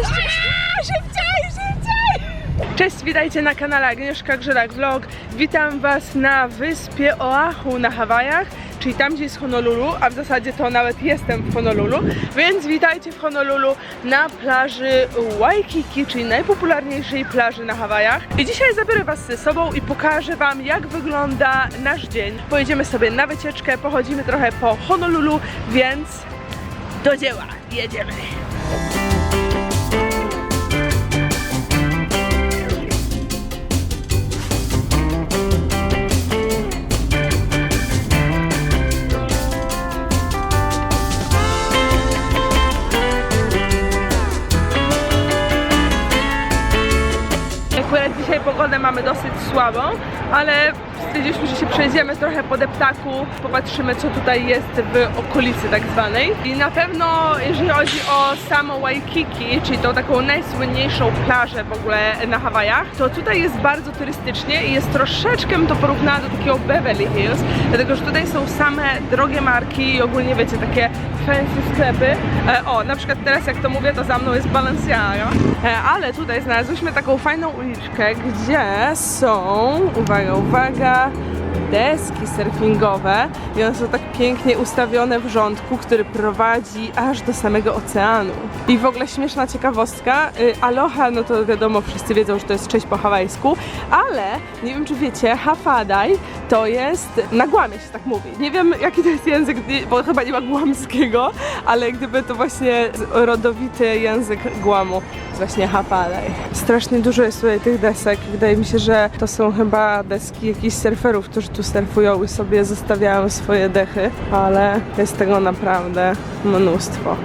Szybciej, szybciej! Cześć, witajcie na kanale Agnieszka Grzelak Vlog. Witam Was na wyspie Oahu na Hawajach, czyli tam, gdzie jest Honolulu, a w zasadzie to nawet jestem w Honolulu, więc witajcie w Honolulu na plaży Waikiki, czyli najpopularniejszej plaży na Hawajach. I dzisiaj zabiorę Was ze sobą i pokażę Wam, jak wygląda nasz dzień. Pojedziemy sobie na wycieczkę, pochodzimy trochę po Honolulu, więc do dzieła, jedziemy! Pogodę mamy dosyć słabą, ale stwierdziliśmy, że się przejdziemy trochę po deptaku, popatrzymy co tutaj jest w okolicy tak zwanej. I na pewno jeżeli chodzi o samo Waikiki, czyli tą taką najsłynniejszą plażę w ogóle na Hawajach, to tutaj jest bardzo turystycznie i jest troszeczkę to porównała do takiego Beverly Hills, dlatego że tutaj są same drogie marki i ogólnie wiecie, takie fancy sklepy. E, o, na przykład teraz jak to mówię, to za mną jest Balenciaga, e, ale tutaj znalazłyśmy taką fajną uliczkę, gdzie są, uwaga, uwaga, deski surfingowe i one są tak pięknie ustawione w rządku, który prowadzi aż do samego oceanu. I w ogóle śmieszna ciekawostka, y, aloha, no to wiadomo, wszyscy wiedzą, że to jest cześć po hawajsku, ale nie wiem czy wiecie, hafadaj to jest, na Guamie się tak mówi. Nie wiem jaki to jest język, bo chyba nie ma guamskiego, ale gdyby to właśnie rodowity język Guamu, właśnie hafadaj. Strasznie dużo jest tutaj tych desek, wydaje mi się, że to są chyba deski jakichś surferów, którzy tu surfują i sobie zostawiają swoje dechy, ale jest tego naprawdę mnóstwo.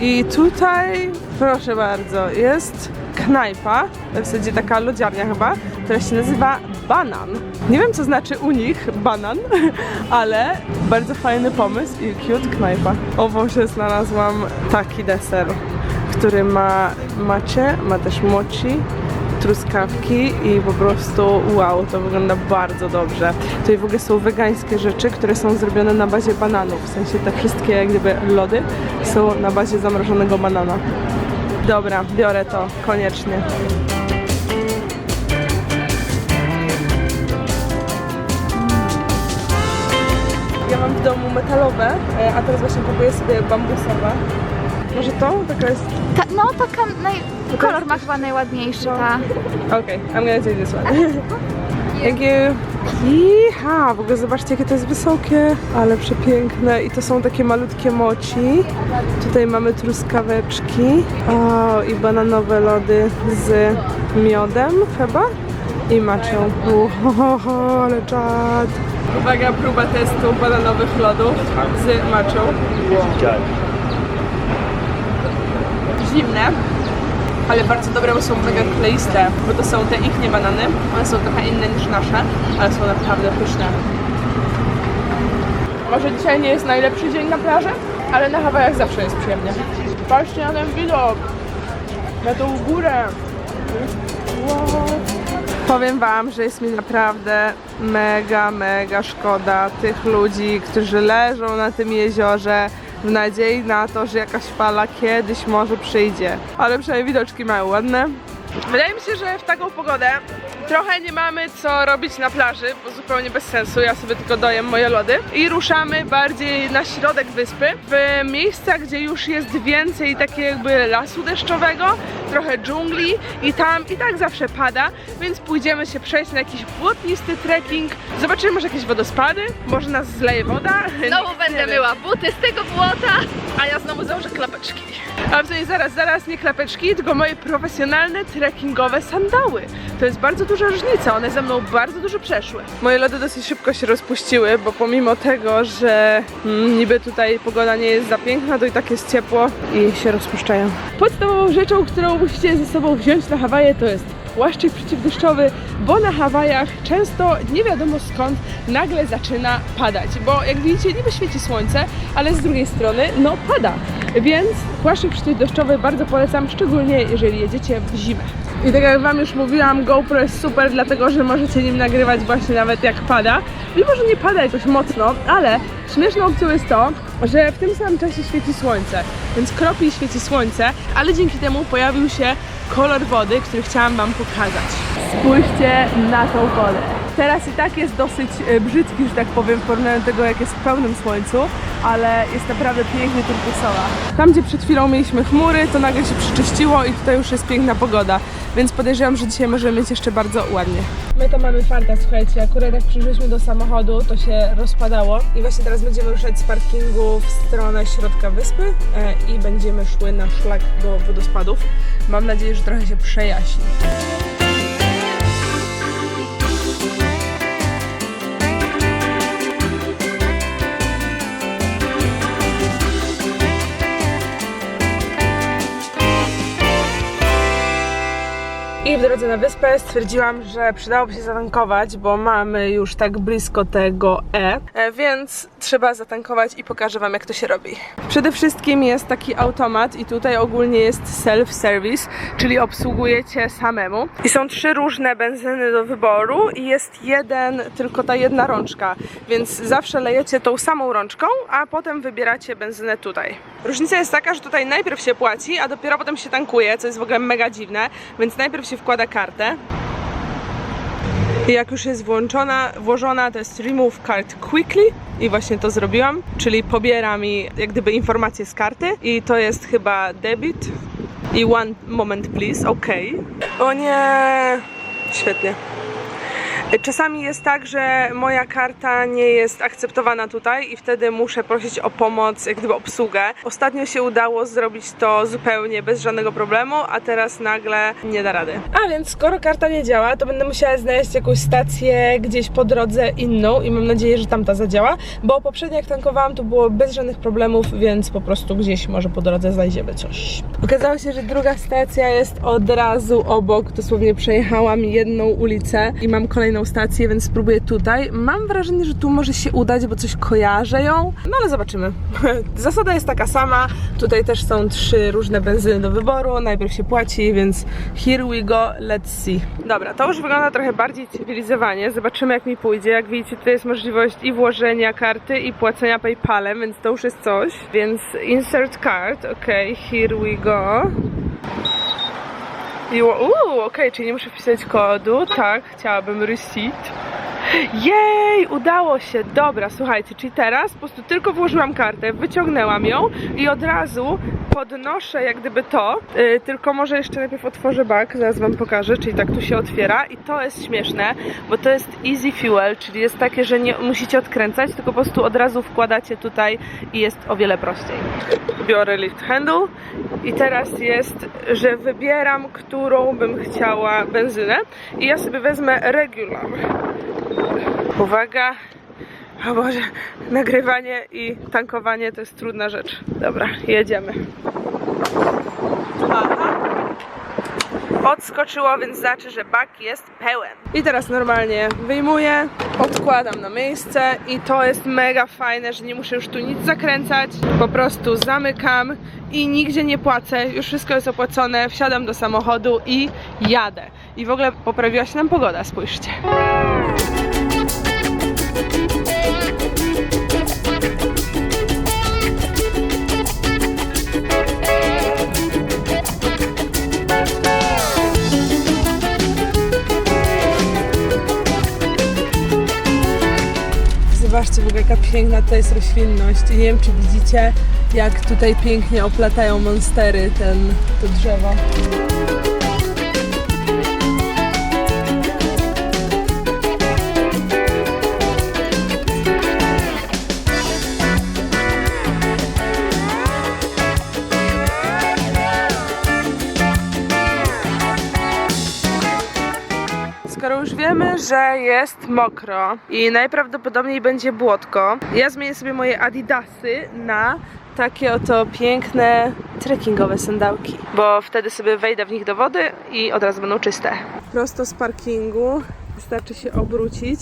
I tutaj, proszę bardzo, jest knajpa, w zasadzie taka lodziarnia chyba, która się nazywa Banan. Nie wiem, co znaczy u nich banan, ale bardzo fajny pomysł i cute knajpa. O Boże, znalazłam taki deser, który ma macie, ma też mochi, truskawki i po prostu wow, to wygląda bardzo dobrze. Tutaj w ogóle są wegańskie rzeczy, które są zrobione na bazie bananów, w sensie te wszystkie jak gdyby lody są na bazie zamrożonego banana. Dobra, biorę to, koniecznie. Ja mam w domu metalowe, e, a teraz właśnie kupuję sobie bambusowe. Może to? Taka jest... Ta, no taka naj... kolor ma chyba najładniejszy, ta. Okay, I'm gonna take this one. Thank you. Iha, w ogóle zobaczcie jakie to jest wysokie, ale przepiękne i to są takie malutkie moci. Tutaj mamy truskaweczki o, i bananowe lody z miodem chyba i maczą. Ohoho, ale czad. Uwaga, próba testu bananowych lodów z maczą. Zimne, ale bardzo dobre, bo są mega kleiste, bo to są te ich nie banany, one są trochę inne niż nasze, ale są naprawdę pyszne. Może dzisiaj nie jest najlepszy dzień na plaży, ale na Hawajach zawsze jest przyjemnie. Patrzcie na ten widok, na tą górę. Wow. Powiem Wam, że jest mi naprawdę mega, mega szkoda tych ludzi, którzy leżą na tym jeziorze w nadziei na to, że jakaś fala kiedyś może przyjdzie. Ale przynajmniej widoczki mają ładne. Wydaje mi się, że w taką pogodę trochę nie mamy co robić na plaży, bo zupełnie bez sensu. Ja sobie tylko dojem moje lody. I ruszamy bardziej na środek wyspy, w miejsca, gdzie już jest więcej takiego jakby lasu deszczowego, trochę dżungli i tam i tak zawsze pada, więc pójdziemy się przejść na jakiś błotnisty trekking. Zobaczymy może jakieś wodospady, może nas zleje woda. Znowu będę myła buty z tego błota. A ja znowu założę klapeczki. A w sumie zaraz, zaraz nie klapeczki, tylko moje profesjonalne trekkingowe sandały. To jest bardzo duża różnica, one ze mną bardzo dużo przeszły. Moje lody dosyć szybko się rozpuściły, bo pomimo tego, że mm, niby tutaj pogoda nie jest za piękna, to i tak jest ciepło i się rozpuszczają. Podstawową rzeczą, którą musicie ze sobą wziąć na Hawaje to jest płaszczyk przeciwdeszczowy, bo na Hawajach często nie wiadomo skąd nagle zaczyna padać, bo jak widzicie niby świeci słońce, ale z drugiej strony no pada, więc płaszczyk przeciwdeszczowy bardzo polecam, szczególnie jeżeli jedziecie w zimę. I tak jak Wam już mówiłam, GoPro jest super, dlatego że możecie nim nagrywać właśnie nawet jak pada. Mimo, że nie pada jakoś mocno, ale śmieszną opcją jest to, że w tym samym czasie świeci słońce. więc kropi i świeci słońce, ale dzięki temu pojawił się kolor wody, który chciałam Wam pokazać. Spójrzcie na tą wodę. Teraz i tak jest dosyć e, brzydki, że tak powiem, w porównaniu do tego, jak jest w pełnym słońcu, ale jest naprawdę pięknie turkusowa. Tam, gdzie przed chwilą mieliśmy chmury, to nagle się przyczyściło i tutaj już jest piękna pogoda, więc podejrzewam, że dzisiaj możemy mieć jeszcze bardzo ładnie. My to mamy farta, słuchajcie, akurat jak przyszliśmy do samochodu, to się rozpadało i właśnie teraz będziemy ruszać z parkingu w stronę środka wyspy e, i będziemy szły na szlak do wodospadów. Mam nadzieję, że trochę się przejaśni. W drodze na wyspę stwierdziłam, że przydałoby się zatankować, bo mamy już tak blisko tego E, e, więc trzeba zatankować i pokażę Wam, jak to się robi. Przede wszystkim jest taki automat i tutaj ogólnie jest self-service, czyli obsługujecie samemu. I są trzy różne benzyny do wyboru i jest jeden, tylko ta jedna rączka, więc zawsze lejecie tą samą rączką, a potem wybieracie benzynę tutaj. Różnica jest taka, że tutaj najpierw się płaci, a dopiero potem się tankuje, co jest w ogóle mega dziwne, więc najpierw się wkłada kartę. I jak już jest włączona, włożona, to jest Remove Card Quickly i właśnie to zrobiłam, czyli pobiera mi jak gdyby informacje z karty i to jest chyba debit i one moment please, ok. O nie, świetnie. Czasami jest tak, że moja karta nie jest akceptowana tutaj i wtedy muszę prosić o pomoc, jak gdyby obsługę. Ostatnio się udało zrobić to zupełnie bez żadnego problemu, a teraz nagle nie da rady. A więc skoro karta nie działa, to będę musiała znaleźć jakąś stację gdzieś po drodze inną i mam nadzieję, że tamta zadziała, bo poprzednio jak tankowałam to było bez żadnych problemów, więc po prostu gdzieś może po drodze znajdziemy coś. Okazało się, że druga stacja jest od razu obok, dosłownie przejechałam jedną ulicę i mam kolejną stację, więc spróbuję tutaj. Mam wrażenie, że tu może się udać, bo coś kojarzę ją, no ale zobaczymy. Zasada jest taka sama, tutaj też są trzy różne benzyny do wyboru, najpierw się płaci, więc here we go, let's see. Dobra, to już wygląda trochę bardziej cywilizowanie, zobaczymy jak mi pójdzie. Jak widzicie, tutaj jest możliwość i włożenia karty i płacenia PayPalem, więc to już jest coś. Więc insert card, ok, here we go. Uuu, okej, czyli nie muszę wpisać kodu, tak, chciałabym receipt. Jej, udało się, dobra, słuchajcie, czyli teraz po prostu tylko włożyłam kartę, wyciągnęłam ją i od razu podnoszę jak gdyby to, yy, tylko może jeszcze najpierw otworzę bak, zaraz wam pokażę, czyli tak tu się otwiera i to jest śmieszne, bo to jest easy fuel, czyli jest takie, że nie musicie odkręcać, tylko po prostu od razu wkładacie tutaj i jest o wiele prościej. Biorę lift handle i teraz jest, że wybieram, którą bym chciała benzynę i ja sobie wezmę regular. Uwaga. O Boże, nagrywanie i tankowanie to jest trudna rzecz. Dobra, jedziemy. Odskoczyło, więc znaczy, że bak jest pełen. I teraz normalnie wyjmuję, odkładam na miejsce i to jest mega fajne, że nie muszę już tu nic zakręcać. Po prostu zamykam i nigdzie nie płacę. Już wszystko jest opłacone. Wsiadam do samochodu i jadę. I w ogóle poprawiła się nam pogoda, spójrzcie. Zobaczcie w ogóle jaka piękna to jest roślinność. I nie wiem czy widzicie jak tutaj pięknie oplatają monstery ten, to drzewo. Wiemy, że jest mokro i najprawdopodobniej będzie błotko, ja zmienię sobie moje adidasy na takie oto piękne trekkingowe sandałki, bo wtedy sobie wejdę w nich do wody i od razu będą czyste. Prosto z parkingu wystarczy się obrócić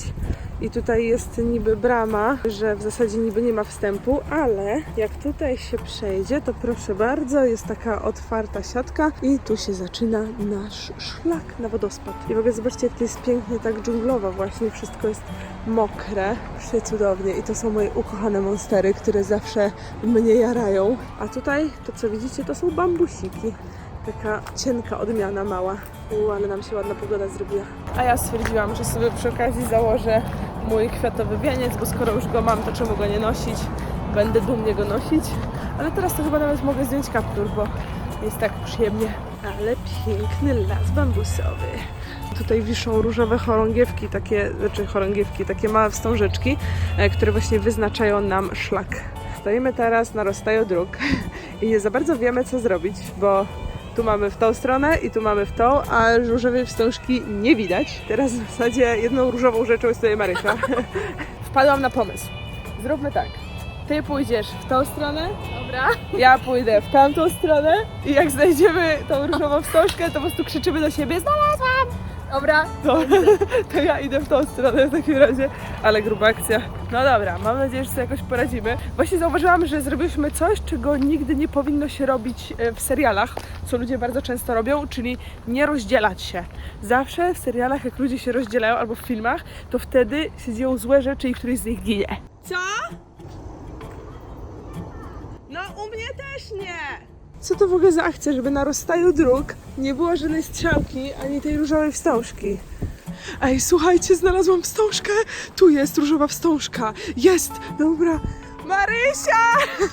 I tutaj jest niby brama, że w zasadzie niby nie ma wstępu, ale jak tutaj się przejdzie, to proszę bardzo, jest taka otwarta siatka i tu się zaczyna nasz szlak na wodospad. I w ogóle zobaczcie, jak to jest pięknie tak dżunglowo właśnie, wszystko jest mokre, przecudownie i to są moje ukochane monstery, które zawsze mnie jarają. A tutaj to co widzicie, to są bambusiki. Taka cienka odmiana mała. U, ale nam się ładna pogoda zrobiła. A ja stwierdziłam, że sobie przy okazji założę mój kwiatowy wieniec, bo skoro już go mam, to czemu go nie nosić? Będę dumnie go nosić. Ale teraz to chyba nawet mogę zdjąć kaptur, bo jest tak przyjemnie. Ale piękny las bambusowy. Tutaj wiszą różowe chorągiewki, takie, znaczy chorągiewki, takie małe wstążeczki, e, które właśnie wyznaczają nam szlak. Stoimy teraz na rozstaju dróg i nie za bardzo wiemy, co zrobić, bo tu mamy w tą stronę i tu mamy w tą, a różowej wstążki nie widać. Teraz w zasadzie jedną różową rzeczą jest tutaj Marysia. Wpadłam na pomysł. Zróbmy tak. Ty pójdziesz w tą stronę, Dobra. ja pójdę w tamtą stronę i jak znajdziemy tą różową wstążkę, to po prostu krzyczymy do siebie znalazłam! Dobra. To, to ja idę w tą stronę w takim razie, ale gruba akcja. No dobra, mam nadzieję, że sobie jakoś poradzimy. Właśnie zauważyłam, że zrobiliśmy coś, czego nigdy nie powinno się robić e, w serialach, co ludzie bardzo często robią, czyli nie rozdzielać się. Zawsze w serialach, jak ludzie się rozdzielają albo w filmach, to wtedy się dzieją złe rzeczy i któryś z nich ginie. Co? No u mnie też nie! Co to w ogóle za akcja, żeby na rozstaju dróg nie było żadnej strzałki ani tej różowej wstążki? Ej, słuchajcie, znalazłam wstążkę! Tu jest różowa wstążka! Jest! Dobra! Marysia!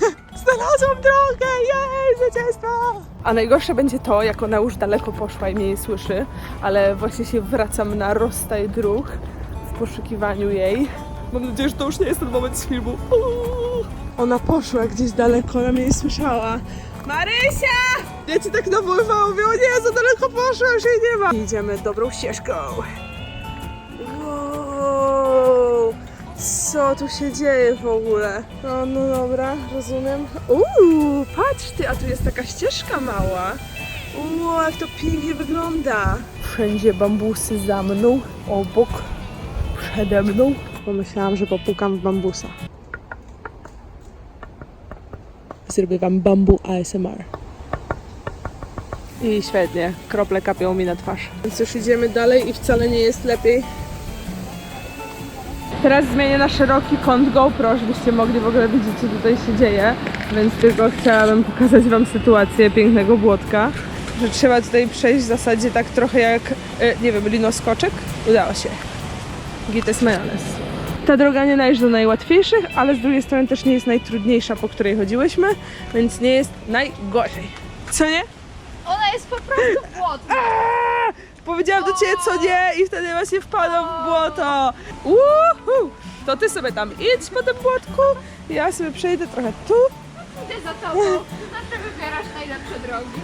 Znalazłam drogę! Jej, zwycięstwo! A najgorsze będzie to, jak ona już daleko poszła i mnie nie słyszy, ale właśnie się wracam na rozstaj dróg w poszukiwaniu jej. Mam nadzieję, że to już nie jest ten moment z filmu. Uuu. Ona poszła gdzieś daleko, ona mnie nie słyszała. Marysia! Ja ci tak nawoływałam, mówię, o nie, za daleko poszła, już jej nie ma. Idziemy dobrą ścieżką. Wow, co tu się dzieje w ogóle? No, no dobra, rozumiem. Uuu, patrz ty, a tu jest taka ścieżka mała. Uuu, jak to pięknie wygląda. Wszędzie bambusy za mną, obok, przede mną. Pomyślałam, że popukam w bambusa. Zrobię wam bambu ASMR. I świetnie, krople kapią mi na twarz. Więc już idziemy dalej i wcale nie jest lepiej. Teraz zmienię na szeroki kąt GoPro, żebyście mogli w ogóle widzieć, co tutaj się dzieje. Więc tylko chciałabym pokazać wam sytuację pięknego błotka. Że trzeba tutaj przejść w zasadzie tak trochę jak, e, nie wiem, linoskoczek. Udało się. Gites Mejones. Ta droga nie należy do najłatwiejszych, ale z drugiej strony też nie jest najtrudniejsza, po której chodziłyśmy, więc nie jest najgorzej. Co nie? Ona jest po prostu błotna. Aaa! Powiedziałam do ciebie co nie i wtedy właśnie wpadłam w błoto. Uhu! To ty sobie tam idź po tym błotku, ja sobie przejdę trochę tu. Idę za tobą. Zawsze wybierasz najlepsze drogi.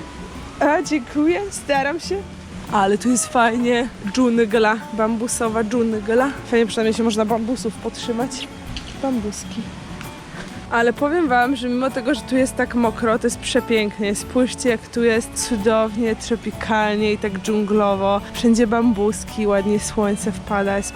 A, dziękuję, staram się. Ale tu jest fajnie, dżungla, bambusowa dżungla. Fajnie przynajmniej się można bambusów potrzymać. Bambuski. Ale powiem wam, że mimo tego, że tu jest tak mokro, to jest przepięknie. Spójrzcie, jak tu jest cudownie, tropikalnie i tak dżunglowo. Wszędzie bambuski, ładnie słońce wpada, jest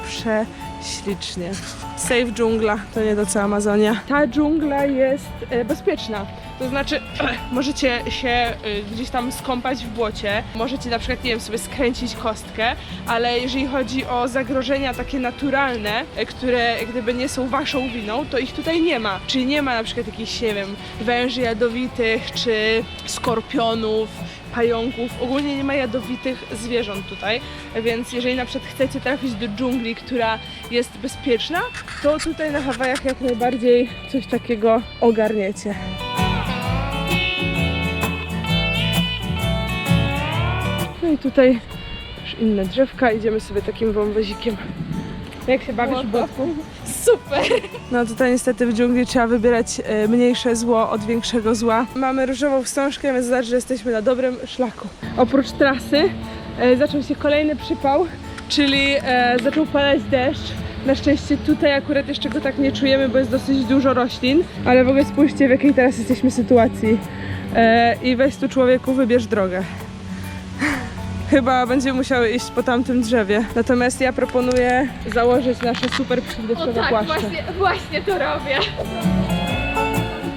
prześlicznie. Safe dżungla, to nie to co Amazonia. Ta dżungla jest e, bezpieczna. To znaczy, możecie się e, gdzieś tam skąpać w błocie, możecie na przykład, nie wiem, sobie skręcić kostkę, ale jeżeli chodzi o zagrożenia takie naturalne, e, które gdyby nie są waszą winą, to ich tutaj nie ma. Czyli nie ma na przykład jakichś, nie wiem, węży jadowitych, czy skorpionów, pająków. Ogólnie nie ma jadowitych zwierząt tutaj, więc jeżeli na przykład chcecie trafić do dżungli, która jest bezpieczna, to tutaj na Hawajach jak najbardziej coś takiego ogarniecie. No i tutaj już inne drzewka, idziemy sobie takim wąwozikiem. Jak się bawisz w błotku? Super. No tutaj niestety w dżungli trzeba wybierać e, mniejsze zło od większego zła. Mamy różową wstążkę, więc znaczy, że jesteśmy na dobrym szlaku. Oprócz trasy e, zaczął się kolejny przypał, czyli e, zaczął padać deszcz. Na szczęście tutaj akurat jeszcze go tak nie czujemy, bo jest dosyć dużo roślin, ale w ogóle spójrzcie w jakiej teraz jesteśmy sytuacji. E, I weź tu człowieku, wybierz drogę. Chyba będziemy musiały iść po tamtym drzewie. Natomiast ja proponuję założyć nasze super przydeszczowe płaszcze. właśnie to robię.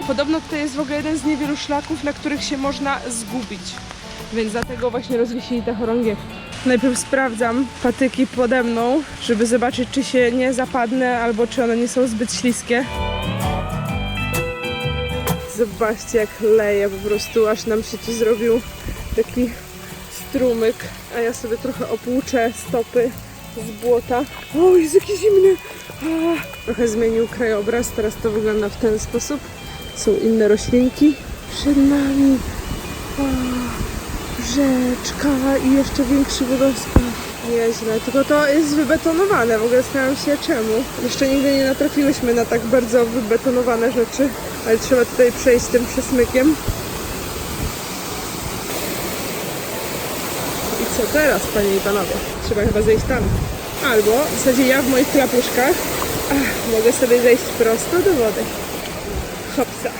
Podobno to jest w ogóle jeden z niewielu szlaków, na których się można zgubić. Więc dlatego właśnie rozwiesili te chorągiewki. Najpierw sprawdzam patyki pode mną, żeby zobaczyć, czy się nie zapadnę, albo czy one nie są zbyt śliskie. Zobaczcie, jak leje po prostu, aż nam się tu zrobił taki strumyk. A ja sobie trochę opłuczę stopy z błota. O, jest jaki zimny! A, trochę zmienił krajobraz, teraz to wygląda w ten sposób. Są inne roślinki przed nami. Rzeczka i jeszcze większy wodospad. Nieźle, tylko to jest wybetonowane. W ogóle zastanawiam się czemu. Jeszcze nigdy nie natrafiłyśmy na tak bardzo wybetonowane rzeczy, ale trzeba tutaj przejść tym przesmykiem. Co teraz, panie i panowie? Trzeba chyba zejść tam. Albo w zasadzie ja w moich klapuszkach ach, mogę sobie zejść prosto do wody. Hopsa.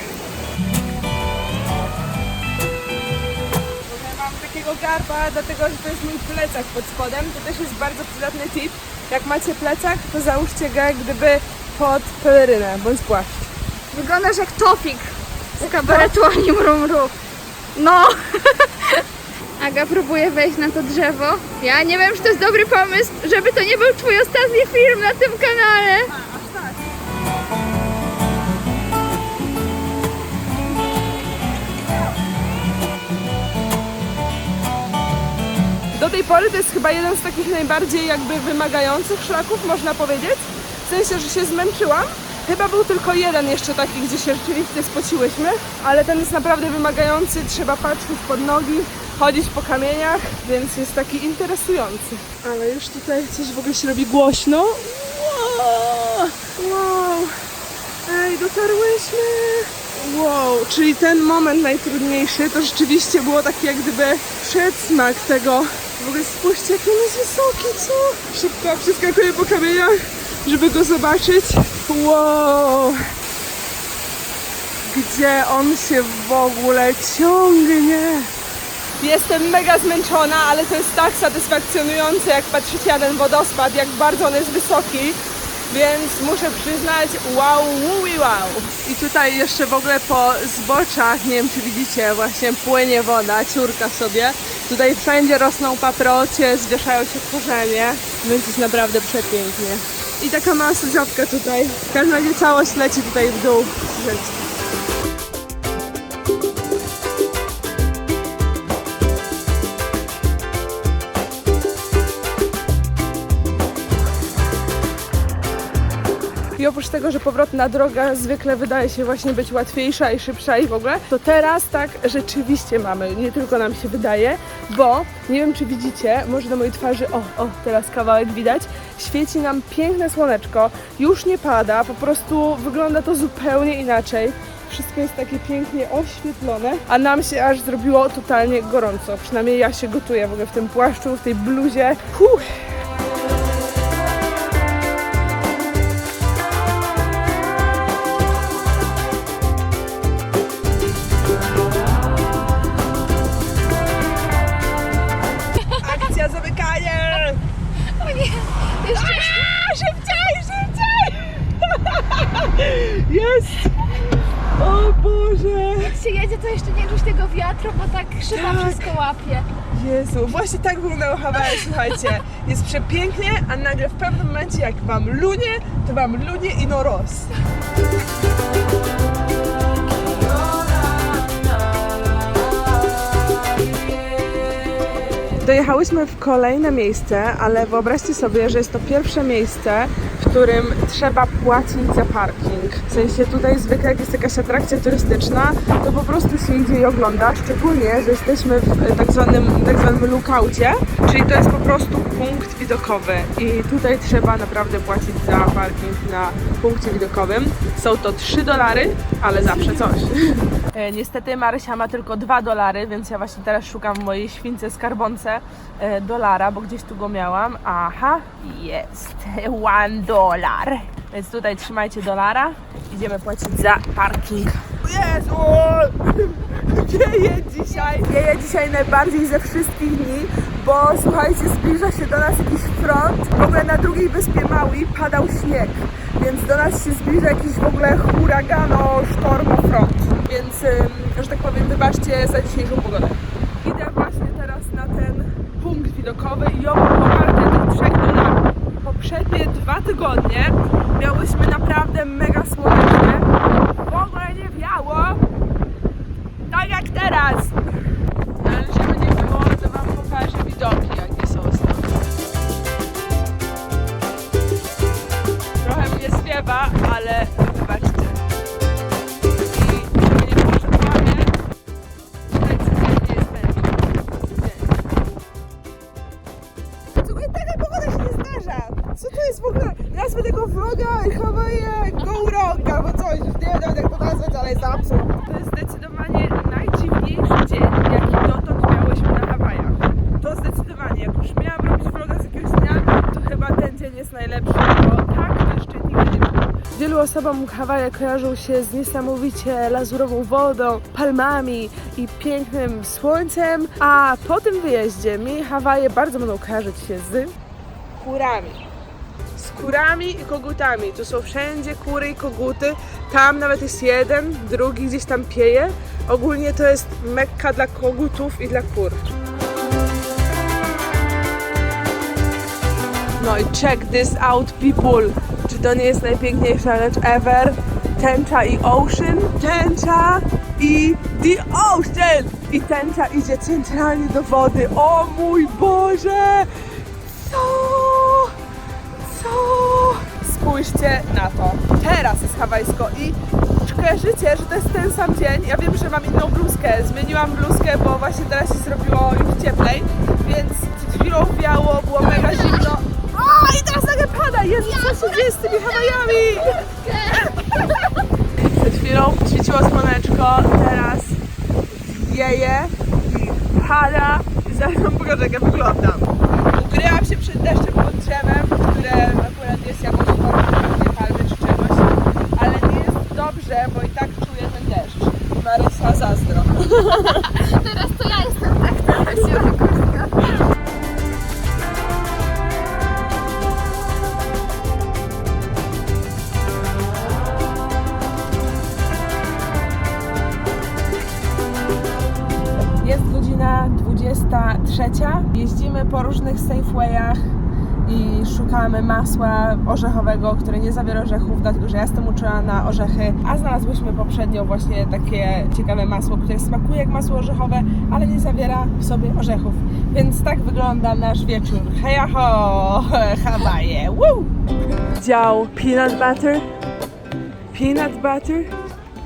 Mam takiego garba, dlatego że to jest mój plecak pod spodem. To też jest bardzo przydatny tip. Jak macie plecak, to załóżcie go jak gdyby pod pelerynę bądź płaszcz. Wyglądasz jak Tofik z kabaretu Ani Mrumru. No! Aga próbuje wejść na to drzewo. Ja nie wiem, czy to jest dobry pomysł, żeby to nie był twój ostatni film na tym kanale. Do tej pory to jest chyba jeden z takich najbardziej jakby wymagających szlaków, można powiedzieć. W sensie, że się zmęczyłam. Chyba był tylko jeden jeszcze taki, gdzie się rzeczywiście spociłyśmy, ale ten jest naprawdę wymagający, trzeba patrzeć pod nogi, chodzić po kamieniach, więc jest taki interesujący. Ale już tutaj coś w ogóle się robi głośno. Wow! wow. Ej, dotarłyśmy! Wow, czyli ten moment najtrudniejszy to rzeczywiście było taki jak gdyby przedsmak tego. W ogóle spójrzcie, jak on jest wysoki, co? Szybko przeskakuję po kamieniach, żeby go zobaczyć. Wow! Gdzie on się w ogóle ciągnie? Jestem mega zmęczona, ale to jest tak satysfakcjonujące, jak patrzycie na ten wodospad, jak bardzo on jest wysoki. Więc muszę przyznać, wow, wow, wow. I tutaj jeszcze w ogóle po zboczach, nie wiem czy widzicie, właśnie płynie woda, ciurka sobie. Tutaj wszędzie rosną paprocie, zwieszają się korzenie, więc jest naprawdę przepięknie. I taka mała sadzawka tutaj. W każdym razie całość leci tutaj w dół. Oprócz tego, że powrotna droga zwykle wydaje się właśnie być łatwiejsza i szybsza i w ogóle, to teraz tak rzeczywiście mamy, nie tylko nam się wydaje, bo nie wiem czy widzicie, może na mojej twarzy, o, o, teraz kawałek widać, świeci nam piękne słoneczko, już nie pada, po prostu wygląda to zupełnie inaczej. Wszystko jest takie pięknie oświetlone, a nam się aż zrobiło totalnie gorąco. Przynajmniej ja się gotuję w ogóle w tym płaszczu, w tej bluzie. Huh. To jeszcze nie czuć tego wiatru, bo tak szyba Tak. wszystko łapie. Jezu, właśnie tak wyglądało Hawaje, słuchajcie. Jest przepięknie, a nagle w pewnym momencie jak wam lunie, to wam lunie i no roz. Dojechałyśmy w kolejne miejsce, ale wyobraźcie sobie, że jest to pierwsze miejsce, którym trzeba płacić za parking. W sensie tutaj zwykle jak jest jakaś atrakcja turystyczna, to po prostu się idzie i ogląda, szczególnie, że jesteśmy w tak zwanym, tak zwanym lookoutie, czyli to jest po prostu punkt widokowy i tutaj trzeba naprawdę płacić za parking na punkcie widokowym. Są to 3 dolary, ale zawsze coś. E, niestety Marysia ma tylko 2 dolary, więc ja właśnie teraz szukam w mojej śwince skarbonce e, dolara, bo gdzieś tu go miałam. Aha, jest. One dolar. Więc tutaj trzymajcie dolara. Idziemy płacić za parking. Jezu! Wieje dzisiaj. Wieje dzisiaj najbardziej ze wszystkich dni, bo słuchajcie, zbliża się do nas jakiś front. W ogóle na drugiej wyspie Maui padał śnieg, więc do nas się zbliża jakiś w ogóle huragano, sztormo front. Więc, że tak powiem, wybaczcie za dzisiejszą pogodę. Idę właśnie teraz na ten punkt widokowy i obok poparte tych trzech dolarów. Poprzednie dwa tygodnie miałyśmy naprawdę mega słonecznie. Osobom Hawaje kojarzą się z niesamowicie lazurową wodą, palmami i pięknym słońcem, a po tym wyjeździe mi Hawaje bardzo będą kojarzyć się z kurami. Z kurami i kogutami. Tu są wszędzie kury i koguty. Tam nawet jest jeden, drugi gdzieś tam pieje. Ogólnie to jest mekka dla kogutów i dla kur. No i check this out people. To nie jest najpiękniejsza rzecz ever? Tęcza i ocean, tęcza i the ocean! I tęcza idzie centralnie do wody. O mój Boże! Co? Co? Spójrzcie na to. Teraz jest hawajsko i kojarzycie, że to jest ten sam dzień? Ja wiem, że mam inną bluzkę. Zmieniłam bluzkę, bo właśnie teraz się zrobiło już cieplej, więc przed chwilą wiało, było mega zimno. O, i teraz nagle pada! Jezu, co się dzieje z tymi Hawajami? Przed chwilą świeciło słoneczko, teraz wieje i pada. I zaraz wam pokażę, jak ja wyglądam. Ukryłam się przed deszczem pod drzewem, które akurat jest jakąś formą pewnie palmy czy czegoś, ale nie jest dobrze, bo i tak czuję ten deszcz. Marysa zazdro. Teraz to ja jestem tak trochę siła 23. Jeździmy po różnych Safewayach i szukamy masła orzechowego, które nie zawiera orzechów, dlatego że ja jestem uczona na orzechy, a znalazłyśmy poprzednio właśnie takie ciekawe masło, które smakuje jak masło orzechowe, ale nie zawiera w sobie orzechów. Więc tak wygląda nasz wieczór. Heja ho! Hawaje! Woo! Dział peanut butter. Peanut butter.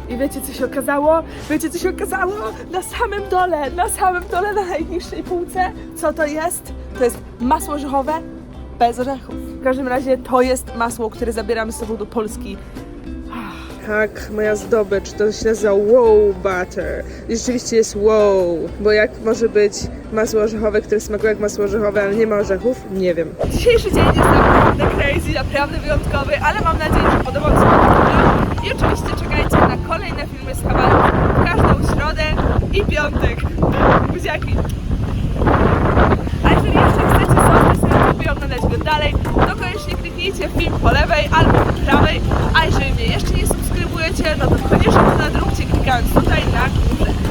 I wiecie co się okazało? Wiecie co się okazało? Na samym dole, na samym dole, na najniższej półce, co to jest? To jest masło orzechowe bez orzechów. W każdym razie to jest masło, które zabieramy z sobą do Polski. Tak, moja zdobycz, to się nazywa wow butter. I rzeczywiście jest wow, bo jak może być masło orzechowe, które smakuje jak masło orzechowe, ale nie ma orzechów? Nie wiem. Dzisiejszy dzień jest naprawdę crazy, naprawdę wyjątkowy, ale mam nadzieję, że podobał się Wam. I oczywiście czekajcie kolejne filmy z Havalu każdą środę i piątek. Buziaki! A jeżeli jeszcze chcecie zostać na YouTube i oglądać go dalej, to koniecznie kliknijcie film po lewej albo po prawej, a jeżeli mnie jeszcze nie subskrybujecie, no to koniecznie to nadróbcie klikając tutaj na górę.